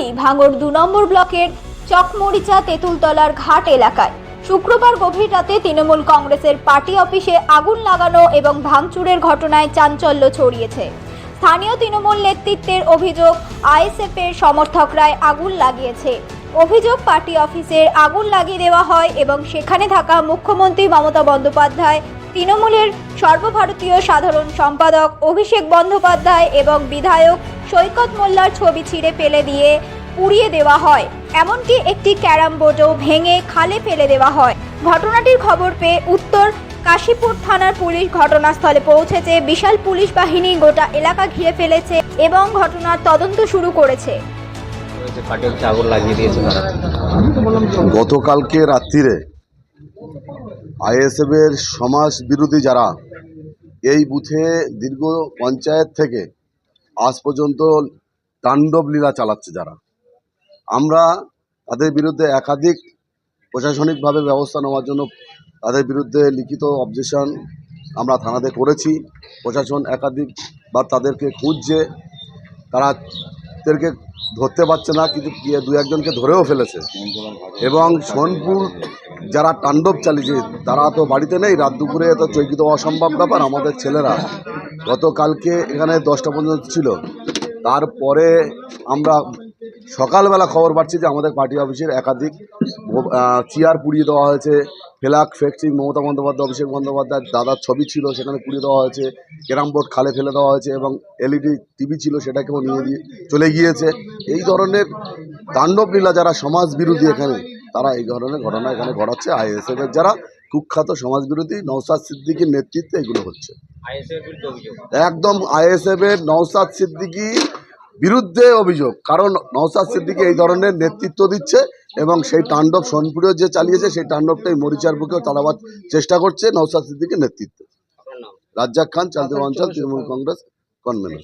ঘটনাটি ভাঙড় দু নম্বর ব্লকের চকমরিচা তেঁতুলতলার ঘাট এলাকায়। শুক্রবার গভীর রাতে তৃণমূল কংগ্রেসের পার্টি অফিসে আগুন লাগানো এবং ভাঙচুরের ঘটনায় চাঞ্চল্য ছড়িয়েছে। স্থানীয় তৃণমূল নেতৃত্বের অভিযোগ আইএসএফ এর সমর্থকরাই আগুন লাগিয়েছে। অভিযোগ, পার্টি অফিসের আগুন লাগিয়ে দেওয়া হয় এবং সেখানে থাকা মুখ্যমন্ত্রী মমতা বন্দ্যোপাধ্যায়, তৃণমূলের সর্বভারতীয় সাধারণ সম্পাদক অভিষেক বন্দ্যোপাধ্যায় এবং বিধায়ক সৈকত মোল্লার ছবি ছিঁড়ে ফেলে দিয়ে পুড়িয়ে দেওয়া হয়। এমনকি একটি ক্যারাম বোর্ডও ভেঙে খালে ফেলে দেওয়া হয়। ঘটনাটির খবর পেয়ে উত্তর কাশীপুর থানার পুলিশ ঘটনাস্থলে পৌঁছেছে। বিশাল পুলিশ বাহিনী গোটা এলাকা ঘিরে ফেলেছে এবং ঘটনার তদন্ত শুরু করেছে। গতকালকে রাত্রিরে আইএসএফের সমাজ বিরোধী যারা এই বুথে দীর্ঘ পঞ্চায়েত থেকে আজ পর্যন্ত তাণ্ডব লীলা চালাচ্ছে যারা। আমরা তাদের বিরুদ্ধে একাধিক প্রশাসনিকভাবে ব্যবস্থা নেওয়ার জন্য তাদের বিরুদ্ধে লিখিত অবজেকশন আমরা থানাতে করেছি। প্রশাসন একাধিক বা তাদেরকে খুঁজছে। তারা তাদেরকে ধরতে পারছে না, কিন্তু দু একজনকে ধরেও ফেলেছে। এবং সোনপুর যারা তাণ্ডব চালিয়েছে, তারা তো বাড়িতে নেই। রাত দুপুরে তো চৈকিত অসম্ভব ব্যাপার। আমাদের ছেলেরা গতকালকে এখানে দশটা পর্যন্ত ছিল। তারপরে আমরা সকালবেলা খবর পাচ্ছি যে আমাদের পার্টি অফিসের একাধিক চেয়ার পুড়িয়ে দেওয়া হয়েছে। ফ্ল্যাগ ফ্যাক্টরি মমতা বন্দ্যোপাধ্যায় অভিষেক বন্দ্যোপাধ্যায় দাদার ছবি ছিল সেখানে পুড়িয়ে দেওয়া হয়েছে। ক্যারাম বোর্ড খালে ফেলে দেওয়া হয়েছে এবং এলইডি টিভি ছিল সেটাকেও নিয়ে দিয়ে চলে গিয়েছে। এই ধরনের তাণ্ডব লীলা যারা সমাজ বিরোধী এখানে তারা এই ধরনের ঘটনা এখানে ঘটাচ্ছে। আইএসএফ এর যারা কুখ্যাত সমাজ বিরোধী নৌসাদ সিদ্দিকির নেতৃত্বে এগুলো হচ্ছে। একদম আইএসএফ এর নৌসাদ সিদ্দিকি বিরুদ্ধে অভিযোগ। কারণ নওসাদ সিদ্দিকি এই ধরনের নেতৃত্ব দিচ্ছে এবং সেই তাণ্ডব সোনপুরেও যে চালিয়েছে, সেই তাণ্ডবটাই মরিচার বুকেও চালাবার চেষ্টা করছে নওসাদ সিদ্দিকির নেতৃত্বে। রাজ্জাক খান চালতে অঞ্চল, তৃণমূল কংগ্রেস কনভেনর